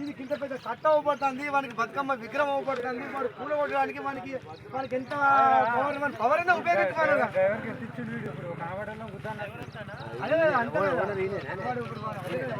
ఇది కింద పెద్ద కట్ట అవ్వబడుతుంది వానికి బతుకమ్మ విగ్రహం అవ్వబడుతుంది వాడు కూల కొట్టడానికి మనకి మనకి ఎంత పవర్ మన పవర్ అయినా ఉపయోగించుకోవాలి అదే అంటే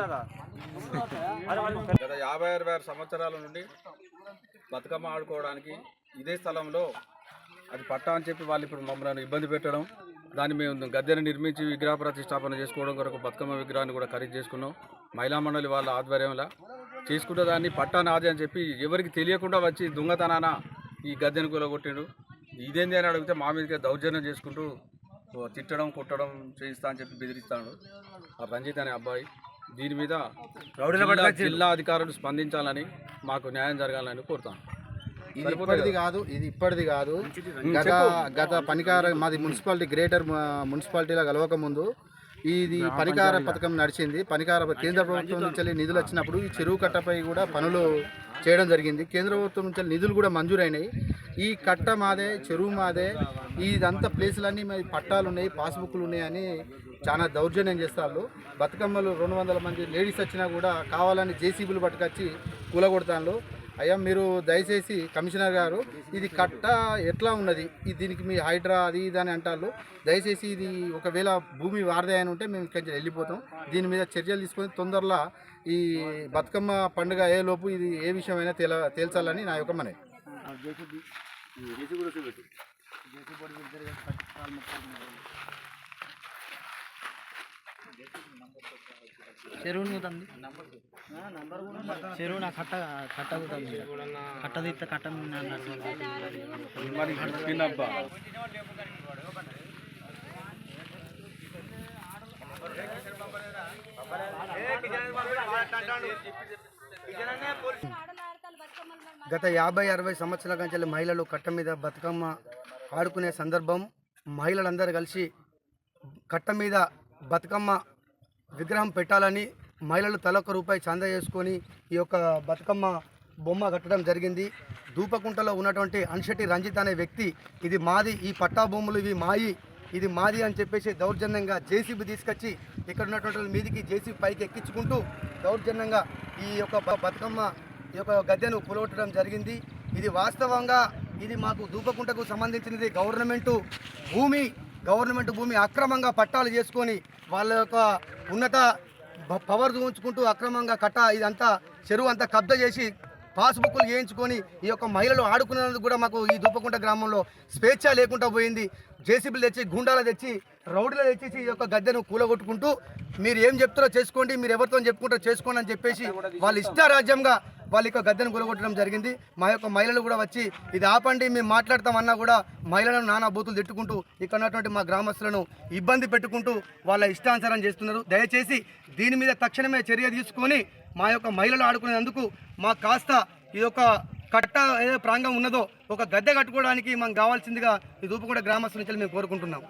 కదా గత యాభై అరవై ఆరు సంవత్సరాల నుండి బతుకమ్మ ఆడుకోవడానికి ఇదే స్థలంలో అది పట్టా అని చెప్పి వాళ్ళు ఇప్పుడు మమ్మల్ని ఇబ్బంది పెట్టడం దాన్ని మేము గద్దెను నిర్మించి విగ్రహ ప్రతిష్టాపన చేసుకోవడం కొరకు బతుకమ్మ విగ్రహాన్ని కూడా ఖరీదు చేసుకున్నాం. మహిళా మండలి వాళ్ళ ఆధ్వర్యంలో చేసుకున్న దాన్ని పట్టా నాది అని చెప్పి ఎవరికి తెలియకుండా వచ్చి దొంగతనాన ఈ గద్దెను కూలగొట్టిండు. ఇదేంది అని అడిగితే మా మీదకే దౌర్జన్యం చేసుకుంటూ తిట్టడం కొట్టడం చేయిస్తా అని చెప్పి బెదిరిస్తాడు ఆ రంజిత్ అనే అబ్బాయి. దీని మీద జిల్లా- అధికారులు స్పందించాలని మాకు న్యాయం జరగాలని కోరుతాం. ఇది ఇప్పటిది కాదు ఇది ఇప్పటిది కాదు. గత గత పనికార మాది మున్సిపాలిటీ గ్రేటర్ మున్సిపాలిటీలో కలవక ముందు ఇది పనికార పథకం నడిచింది. పనికార కేంద్ర ప్రభుత్వం నుంచి నిధులు వచ్చినప్పుడు ఈ చెరువు కట్టపై కూడా పనులు చేయడం జరిగింది. కేంద్ర ప్రభుత్వం నుంచి నిధులు కూడా మంజూరైనాయి. ఈ కట్ట మాదే చెరువు మాదే ఇదంతా ప్లేసులన్నీ మరి పట్టాలు ఉన్నాయి పాస్బుక్లు ఉన్నాయని చాలా దౌర్జన్యం చేస్తారు. బతుకమ్మలు రెండు వందల మంది లేడీస్ వచ్చినా కూడా కావాలని జేసీబీలు పట్టుకొచ్చి కూలగొడతాను అయ్యా మీరు దయచేసి కమిషనర్ గారు ఇది కట్ట ఎట్లా ఉన్నది? ఇది దీనికి మీ హైడ్రా అది ఇది అని అంటారు దయచేసి ఇది ఒకవేళ భూమి వారదే అని ఉంటే మేము ఇక్కడి నుంచి వెళ్ళిపోతాం. దీని మీద చర్యలు తీసుకొని తొందరలో ఈ బతుకమ్మ పండుగ ఏ లోపు ఇది ఏ విషయమైనా తేల తేల్చాలని నా యొక్క మనవి. పోతుంది చెరువు నా కట్ట కట్ట పోతుంది కట్ట తీస్తే కట్ట మీద అన్నట్టు. మరి పిన్నబ్బా గత యాభై అరవై సంవత్సరాల కంచెల మహిళలు కట్ట మీద బతుకమ్మ ఆడుకునే సందర్భం మహిళలందరూ కలిసి కట్ట మీద బతుకమ్మ విగ్రహం పెట్టాలని మహిళలు తలొక్క రూపాయి చందా చేసుకొని ఈ యొక్క బతుకమ్మ బొమ్మ కట్టడం జరిగింది. దూపకుంటలో ఉన్నటువంటి అన్షటి రంజిత్ అనే వ్యక్తి ఇది మాది ఈ పట్టా భూములు ఇవి మాయి ఇది మాది అని చెప్పేసి దౌర్జన్యంగా జేసీబీ తీసుకొచ్చి ఇక్కడ ఉన్నటువంటి మీదికి జేసీబీ పైకి ఎక్కించుకుంటూ దౌర్జన్యంగా ఈ యొక్క బతుకమ్మ ఈ యొక్క గద్దెను పులగొట్టడం జరిగింది. ఇది వాస్తవంగా ఇది మాకు దూపకుంటకు సంబంధించినది గవర్నమెంటు భూమి. గవర్నమెంట్ భూమి అక్రమంగా పట్టాలు చేసుకొని వాళ్ళ యొక్క ఉన్నత పవర్ చూపించుకుంటూ అక్రమంగా కట్ట ఇదంతా చెరువు అంతా కబ్జా చేసి పాస్బుక్లు చేయించుకొని ఈ యొక్క మహిళలు ఆడుకునేందుకు కూడా మాకు ఈ దూపకుంట గ్రామంలో స్వేచ్ఛ లేకుండా పోయింది. జేసీబీలు తెచ్చి గుండాలు తెచ్చి రౌడీలు తెచ్చేసి ఈ యొక్క గద్దెను కూలగొట్టుకుంటూ మీరు ఏం చెప్తారో చేసుకోండి మీరు ఎవరితో చెప్పుకుంటారో చేసుకోండి అని చెప్పేసి వాళ్ళు ఇష్టారాజ్యంగా వాళ్ళ యొక్క గద్దెను గులగొట్టడం జరిగింది. మా యొక్క మహిళలు కూడా వచ్చి ఇది ఆపండి మేము మాట్లాడతామన్నా కూడా మహిళలను నానా బూతులు తిట్టుకుంటూ ఇక్కడ ఉన్నటువంటి మా గ్రామస్తులను ఇబ్బంది పెట్టుకుంటూ వాళ్ళ ఇష్టానుసారం చేస్తున్నారు. దయచేసి దీని మీద తక్షణమే చర్య తీసుకొని మా యొక్క మహిళలు ఆడుకునేందుకు మా కాస్త ఈ యొక్క కట్ట ఏదో ప్రాంగం ఉన్నదో ఒక గద్దె కట్టుకోవడానికి మాకు కావాల్సిందిగా ఈ కూడా గ్రామస్తుల నుంచి మేము కోరుకుంటున్నాం.